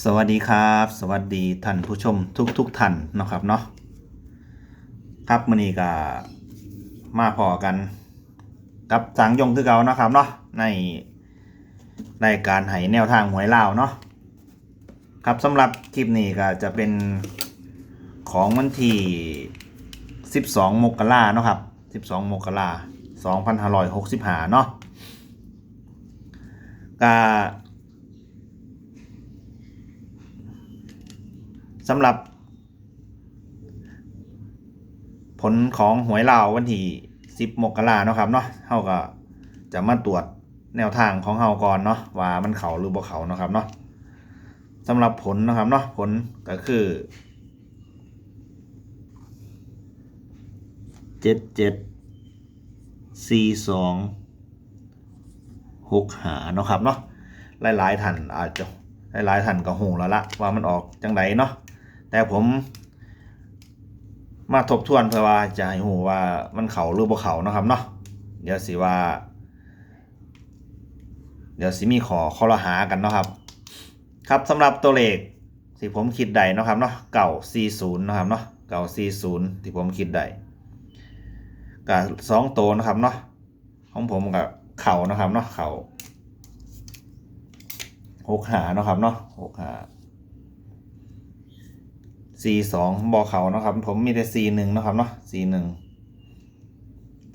สวัสดีครับ สวัสดีท่านผู้ชมทุกทุกๆท่านนะครับเนาะครับมื้อนี้ก็มาพอกัน กับจางยงคือเก่านะครับเนาะในในการให้แนวทางหวยเลาเนาะครับสำหรับคลิปนี้ก็จะเป็นของวันที่ 12 มกราเนาะครับ 12 มกรา2565 เนาะก็ สำหรับ ผลของหวยลาววันที่10มกราเนาะครับเนาะเฮาก็จะมาตรวจแนวทางของเฮาก่อนเนาะว่ามันเขาหรือบ่เขาเนาะครับเนาะสำหรับผลนะครับเนาะผลก็คือเจ็ดเจ็ดสี่สองหกหาเนาะครับเนาะหลายๆท่านอาจจะหลายๆท่านก็หูแล้วละว่ามันออกจังไดเนาะ แต่ผมมาทบทวนเพื่อว่าจะให้หูว่ามันเขาหรือบ่เขานะครับเนาะเดี๋ยวสิว่า เดี๋ยวสิมีขอข้อละหากันเนาะครับ ครับสำหรับตัวเลขที่ผมคิดได้เนาะครับเนาะเก่า 40 นะครับเนาะเก่า 40 ที่ผมคิดได้กับสองตัวนะครับเนาะของผมกับเข่านะครับเนาะเข่าหกหานะครับเนาะหกหา สี่สองบอเขานะครับ ผมมีแต่สี่หนึ่งนะครับเนาะสี่หนึ่ง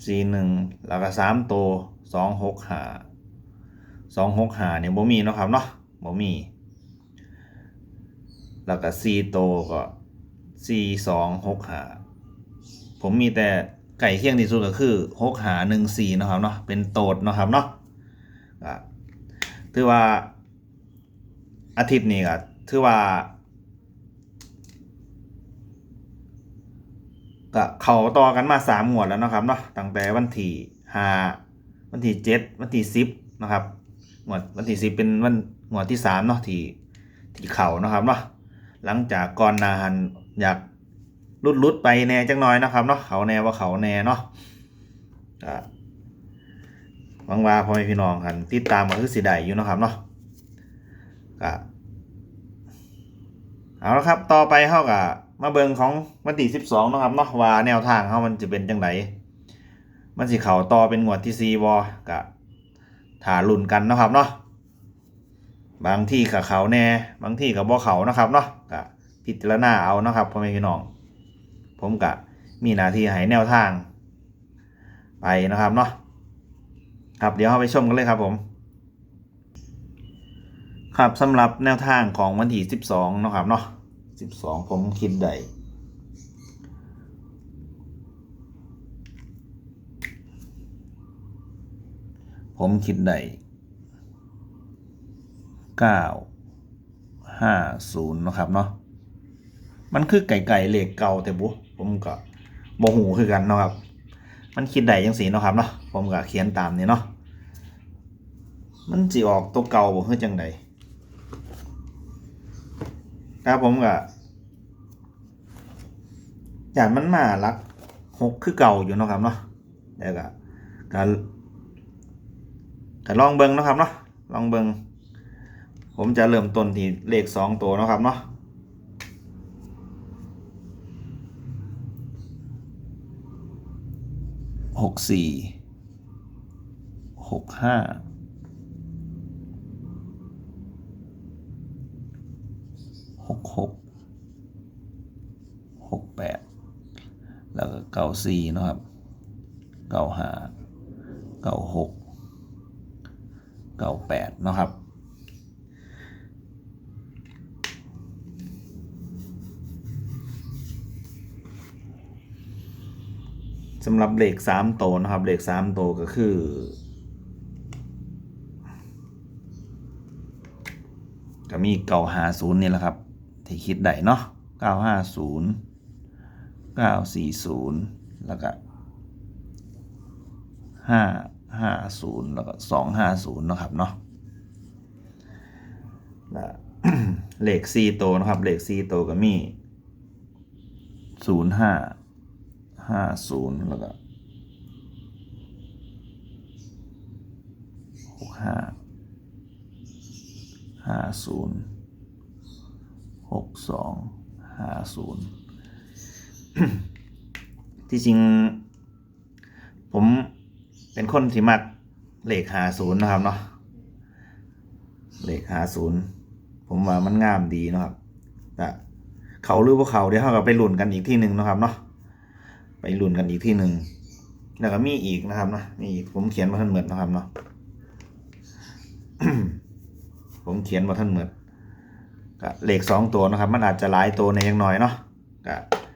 สี่หนึ่งแล้วก็สามตัวสองหกหาสองหกหาเนี่ยบ่มีนะครับเนาะบ่มี แล้วก็สี่ตัวก็สี่สองหกหาผมมีแต่ไก่เคียงที่สุดก็คือหกหาหนึ่งสี่นะครับเนาะเป็นโตดนะครับเนาะถือว่าอาทิตย์นี้ก็ถือว่า ก็เขาต่อกันมาสามงวดแล้วนะครับเนาะตั้งแต่วันที่ห้าวันที่เจ็ดวันที่สิบนะครับงวดวันที่สิบเป็นวันงวดที่สามเนาะที่ที่เขานะครับเนาะหลังจากก่อนนาหันอยากลุดลุดไปแน่จังน้อยนะครับเนาะเขาแน่ว่าเขาแน่เนาะหวังว่าพ่อแม่พี่น้องกันติดตามมาคือสิได้อยู่นะครับเนาะก็เอาละครับ ต่อไปเท่ากับ มาเบิงของวันที่สิบสองนาะครับเนาะว่าแนวทางเขามันจะเป็นจังไดมันสิเข่าต่อเป็นงวดที่ซีบอกะถาลุ่นกันเนาะครับเนาะบางที่กับเขาแน่ บางที่กับบ่เขานะครับเนาะกะพิจารณาเอาเนาะครับพ่อแม่พี่น้อง ผมกะมีหน้าที่ให้แนวทาง ไปนะครับเนาะครับเดี๋ยวเราไปชมกันเลยครับผม ครับสำหรับแนวทางของวันที่สิบสองนาะครับเนาะ สิบสองผมคิดได้ผมคิดได้เก้าห้าศูนย์นะครับเนาะ มันคือไก่ไก่เลขเก่าแต่บุผมก็โมหูคือกันเนาะครับ มันคิดได้ยังสีเนาะครับเนาะ ผมก็เขียนตามนี้เนาะ มันสิออกตัวเก่าบ่คือจังได ครับผมก็อย่างมันมาลักหกคือเก่าอยู่เนาะครับเนาะเดี๋ยวก็การการลองเบิงเนาะครับเนาะลองเบิงผมจะเริ่มต้นที่เลขสองตัวเนาะครับเนาะหกสี่หกห้า หกหกหกแปดแล้วก็เก้าสี่นะครับเก้าห้าเก้าหกเก้าแปดนะครับสำหรับเลขสามโตวนะครับเลขสามโตวก็คือก็มีเก้าหาศูนย์นี่แหละครับ ที่คิดได้เนาะเก้าห้าศูนย์เก้าสี่ศูนย์แล้วก็ห้าห้าศูนย์แล้วก็สองห้าศูนาะครับเนาะแล้วเลขสี่โตวนะครับเลขสี่โตวก็มีศูนย์ห้าห้าศูนย์แล้วก็หกห้าห้าศูนย์ หกสองห้าศูนย์ที่จริง ผมเป็นคนที่มักเลขหาศูนย์นะครับเนาะเลขหาศูนย์ผมว่ามันงามดีนะครับแต่เขาหรือพวกเขาเดี๋ยวเราก็ไปหลุนกันอีกที่หนึ่งนะครับเนาะไปหลุนกันอีกที่หนึ่งแล้วก็มีอีกนะครับเนาะมีอีกผมเขียนมาท่านเหมือนนะครับเนาะผมเขียนมาท่านเหมือน ก็เลขสองตัวนะครับ มันอาจจะหลายตัวในยังน้อยเนาะก็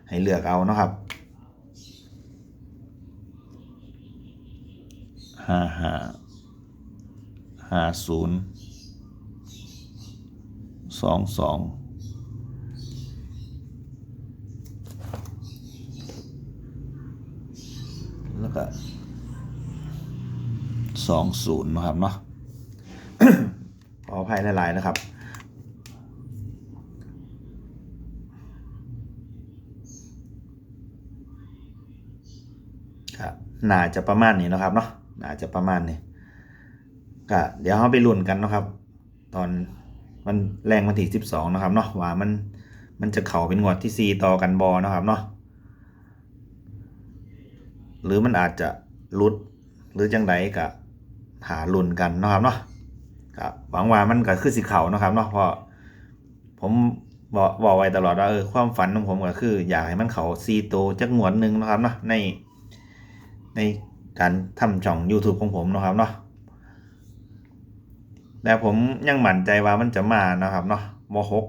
ให้เลือกเอาเนาะครับห้าห้าห้าศูนย์สองสองแล้วก็สองศูนย์นะครับเนาะขออภัยหลาย ๆ นะครับ หน่าจะประมาณนี้นะครับเนาะน่าจะประมาณนี้ก็เดี๋ยวเราไปลุ้นกันนะครับ ตอนมันแรงวันที่สิบสองนะครับเนาะว่ามันมันจะเข่าเป็นงวดที่สี่ต่อกันบอนะครับเนาะหรือมันอาจจะรุดหรือจังไดก็หาลุ้นกันนะครับเนาะก็หวังว่ามันก็คือสิเข่านะครับเนาะเพราะผมบอกบอกไว้ตลอดว่าเออความฝันของผมก็คือ อยากให้มันเขาซีโตวจักงวดหนึ่งนะครับเนาะใน ในการทำช่อง YouTube ของผมนะครับเนาะแต่ผมยังหมั่นใจว่ามันจะมานะครับเนาะโมหก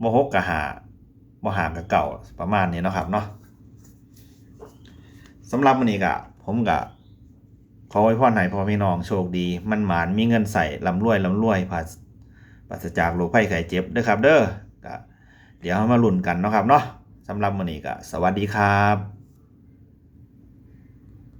โมหกกับหาโมหากับเก่าประมาณนี้นะครับเนาะสำหรับวันนี้ก็ผมก็ขอไว้พ่อไหนพ่อพี่น้องโชคดี มันหมานมีเงินใส่ลำรวยลำรวยผัสปราศจากโรคภัยไข้เจ็บเด้อครับ เด้อก็เดี๋ยวเรามาลุ้นกันนะครับเนาะสำหรับวันนี้ก็สวัสดีครับ